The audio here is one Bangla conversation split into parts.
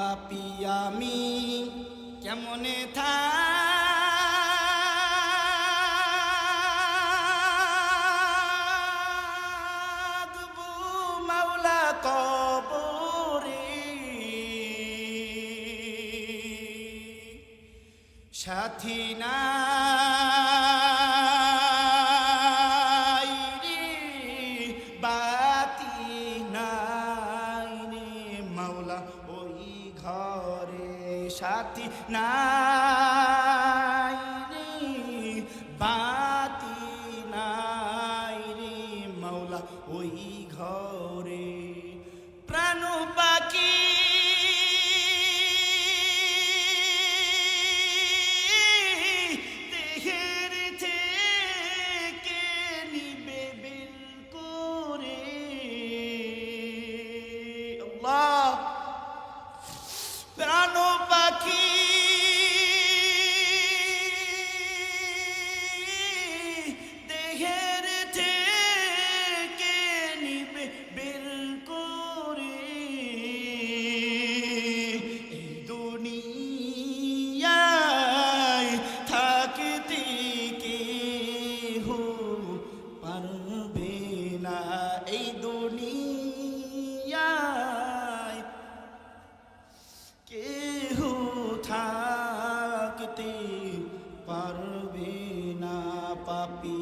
পাপি আমি কেমনে থাকব মাওলা কবরে? সাথী নাই সাথী নাই রে বাতি নাই রে মাওলা ওই ঘরে। প্রাণ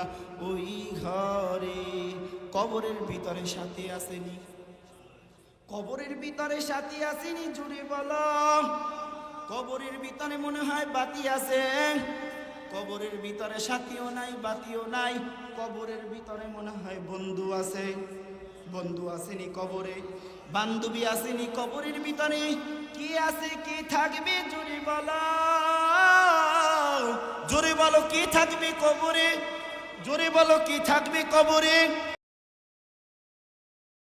মাওলা ওই ঘরে। কবরের ভিতরে সাথী আসেনি। কবরের ভিতরে সাথী আসেনি জুড়ে বল। কবরের ভিতরে মনে হয় বাতি আছে। কবরের ভিতরে সাথীও নাই, বাতিও নাই। কবরের ভিতরে মনে হয় বন্ধু আছে। বন্ধু আসেনি কবরে। বান্ধবী আসেনি কবরের ভিতরে। কি আছে, কি থাকবে, জোরে বলো। জোরে বলো, কি থাকবে কবরে? জোরে বলো কি থাকবে কবরে?